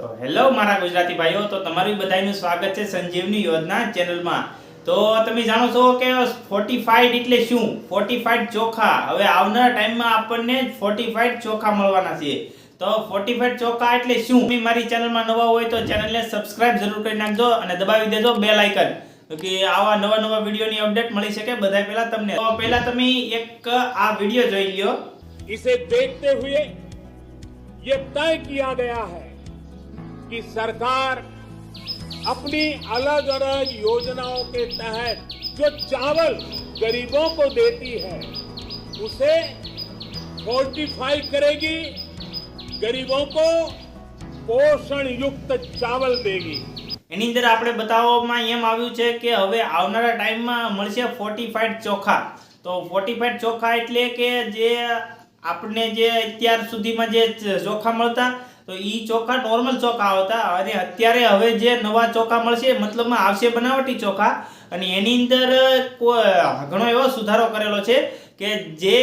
તો હેલો મારા ગુજરાતી ભાઈઓ તો તમારું બધાનું સ્વાગત છે સંજીવની યોજના ચેનલમાં તો તમે જાણો છો કે ફોર્ટિફાઈડ એટલે શું ફોર્ટિફાઈડ ચોખા હવે આવનારા ટાઈમમાં આપણને ફોર્ટિફાઈડ ચોખા મળવાના છે તો ફોર્ટિફાઈડ ચોખા એટલે શું તમે મારી ચેનલમાં નવા હોય તો ચેનલને સબસ્ક્રાઇબ જરૂર કરી નાખજો અને દબાવી દેજો બેલ આઇકન તો કે આવા નવા નવા વિડીયોની અપડેટ મળી શકે બધા પહેલા તમને તો પહેલા તમે એક આ વિડીયો જોઈ લ્યો इसे देखते हुए ये तय किया गया है कि सरकार अपनी अलग अलग योजनाओं के तहत जो चावल गरीबों को देती है उसे फोर्टिफाई करेगी गरीबों को पोषण युक्त चावल देगी એની અંદર આપણે બતાવવામાં એમ આવ્યું છે કે હવે આવનારા ટાઈમમાં મળશે ફોર્ટિફાઈડ ચોખા તો ફોર્ટિફાઈડ ચોખા એટલે કે જે આપણને જે અત્યાર સુધીમાં જે ચોખા મળતા તો એ ચોખા નોર્મલ ચોખા હતા અને અત્યારે હવે જે નવા ચોખા મળશે મતલબમાં આવશે બનાવટી ચોખા. અને એની અંદર ઘણો એવો સુધારો કરેલો છે કે જે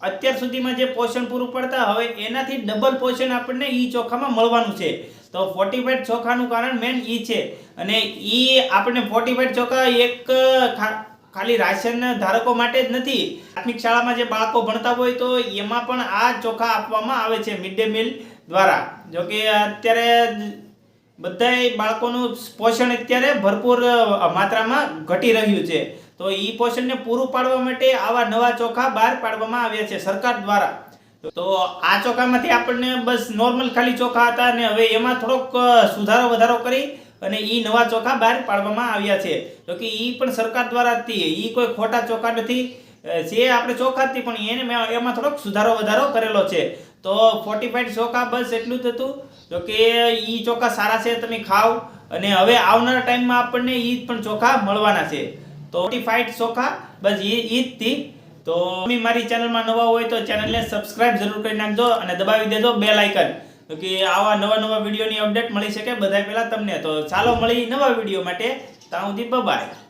અત્યાર સુધીમાં જે પોષણ પૂરું પડતા હવે એનાથી ડબલ પોષણ આપણને ઈ ચોખામાં મળવાનું છે. તો ફોર્ટિફાઈડ ચોખાનું કારણ મેન ઈ છે. અને ઈ આપણને ફોર્ટિફાઈડ ચોખા એક ખાલી રાશન ધારકો માટે જ નથી. પ્રાથમિક શાળામાં જે બાળકો ભણતા હોય તો એમાં પણ આ ચોખા આપવામાં આવે છે. મિડ ડે મિલ દ્વારા. જો કે અત્યારે બધાય બાળકોનું પોષણ અત્યારે ભરપૂર માત્રામાં ઘટી રહ્યું છે. તો એ પોષણને પૂરું પાડવા માટે આવા નવા ચોખા બહાર પાડવામાં આવ્યા છે સરકાર દ્વારા. તો આ ચોખામાંથી આપણને બસ નોર્મલ ખાલી ચોખા હતા અને હવે એમાં થોડોક સુધારો વધારો કરી અને એ નવા ચોખા બહાર પાડવામાં આવ્યા છે. તો કે એ પણ સરકાર દ્વારા હતી એ કોઈ ખોટા ચોખા નથી. જે આપણે ચોખા હતી પણ એને મેં- એમાં થોડોક સુધારો વધારો કરેલો છે. તો ફોર્ટિફાઈડ ચોખા બસ એટલું જ હતું. જો કે એ ચોખા સારા છે, તમે ખાવ અને હવે આવનારા ટાઈમમાં આપણને એ પણ ચોખા મળવાના છે. તો ફોર્ટિફાઈડ ચોખા, બસ એ ઈદથી તો તમે મારી ચેનલમાં નવા હોય તો ચેનલને સબસ્ક્રાઇબ જરૂર કરી નાખજો અને દબાવી દેજો બેલ આઇકન તો કે આવા નવા નવા વિડીયોની અપડેટ મળી શકે બધા પહેલાં તમને. તો ચાલો મળી નવા વીડિયો માટે. ત્યાં સુધી બાય